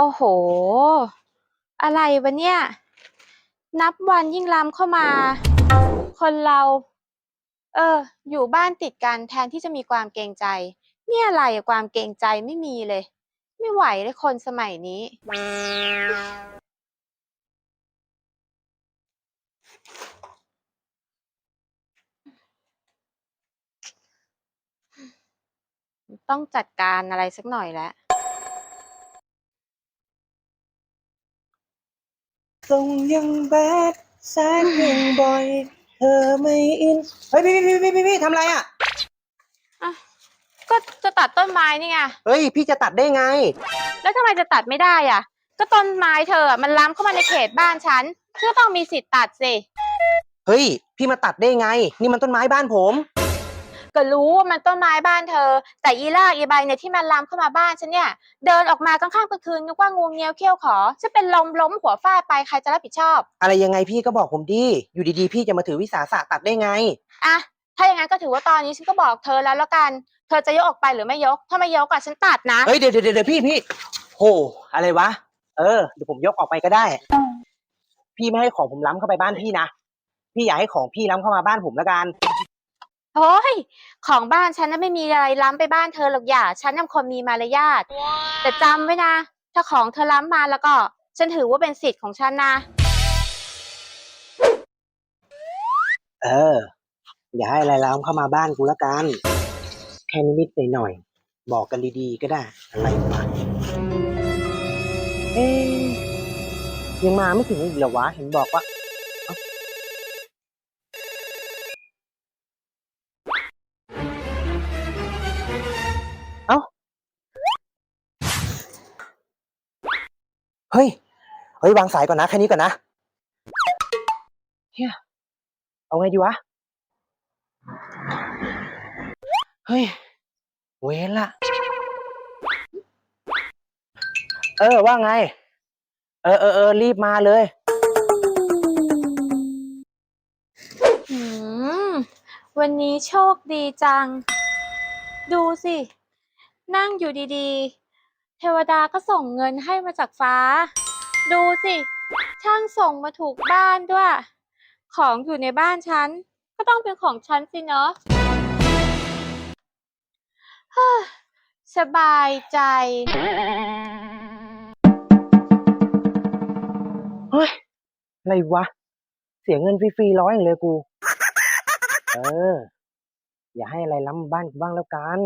โอ้โห อะไรวะเนี่ย นับวันยิ่งล้ำเข้ามา คนเรา เออ อยู่บ้านติดกันแทนที่จะมีความเกรงใจ เนี่ยอะไรอะความเกรงใจไม่มีเลย ไม่ไหวเลยคนสมัยนี้ ต้องจัดการอะไรสักหน่อยแล้ว ทรงยังแบดแซดยังบ่อย เธอไม่อิน เฮ้ยพี่พี่พี่พี่พี่ทำอะไรอะก็จะตัดต้นไม้นี่ไง เฮ้ย พี่จะตัดได้ไง แล้วทำไมจะตัดไม่ได้อะ ก็ต้นไม้เธออะมันล้ำเข้ามาในเขตบ้านฉันฉันก็ต้องมีสิทธิ์ตัดสิ เฮ้ย พี่มาตัดได้ไง นี่มันต้นไม้บ้านผม ก็รู้ว่ามันต้นไม้บ้านเธอ แต่อีล่าอีใบเนี่ยที่มันล้ำเข้ามาบ้านฉันเนี่ย เดินออกมากลางค่ำกลางคืนนึกว่างูเงี้ยวเขี้ยวขอจะเป็นลมล้มหัวฟาดไปใครจะรับผิดชอบ อะไรยังไงพี่ก็บอกผมดิ อยู่ดีๆ พี่จะมาถือวิสาสะตัดได้ไง อะถ้าอย่างนั้นก็ถือว่าตอนนี้ฉันก็บอกเธอแล้วแล้วกัน เธอจะยกออกไปหรือไม่ยก ถ้าไม่ยกอะฉันตัดนะ เฮ้ยเดี๋ยวเดี๋ยวเดี๋ยวพี่พี่โหอะไรวะ เออเดี๋ยวผมยกออกไปก็ได้ พี่ไม่ให้ของผมล้ำเข้าไปบ้านพี่นะ พี่อย่าให้ของพี่ล้ำเข้ามาบ้านผมละกัน โอ้ย ของบ้านฉันน่ะไม่มีอะไรล้ำไปบ้านเธอหรอกอย่า ฉันน่ะคนมีมารยาท แต่จำไว้นะ ถ้าของเธอล้ำมาแล้วก็ ฉันถือว่าเป็นสิทธิ์ของฉันนะ เออ อย่าให้อะไรล้ำเข้ามาบ้านกูละกัน แค่นิดๆหน่อยๆบอกกันดีๆก็ได้ อะไรวะเอ๊ะยังมาไม่ถึงอีกเหรอวะ เห็นบอกว่าเอ้า เฮ้ย เฮ้ยวางสายก่อนนะแค่นี้ก่อนนะเฮียเอาไงดีวะ เฮ้ย เว้นละ เออว่าไง เออเออเออรีบมาเลย หืม วันนี้โชคดีจัง ดูสิ นั่งอยู่ดี ๆ เทวดาก็ส่งเงินให้มาจากฟ้า ดูสิ ช่างส่งมาถูกบ้านด้วย ของอยู่ในบ้านฉัน ก็ต้องเป็นของฉันสิเนาะสบายใจเฮ้ยอะไรวะ เสียเงินฟรีๆร้อยอย่างเลยกู เออ อย่าให้อะไรล้ำบ้านกูบ้างแล้วกัน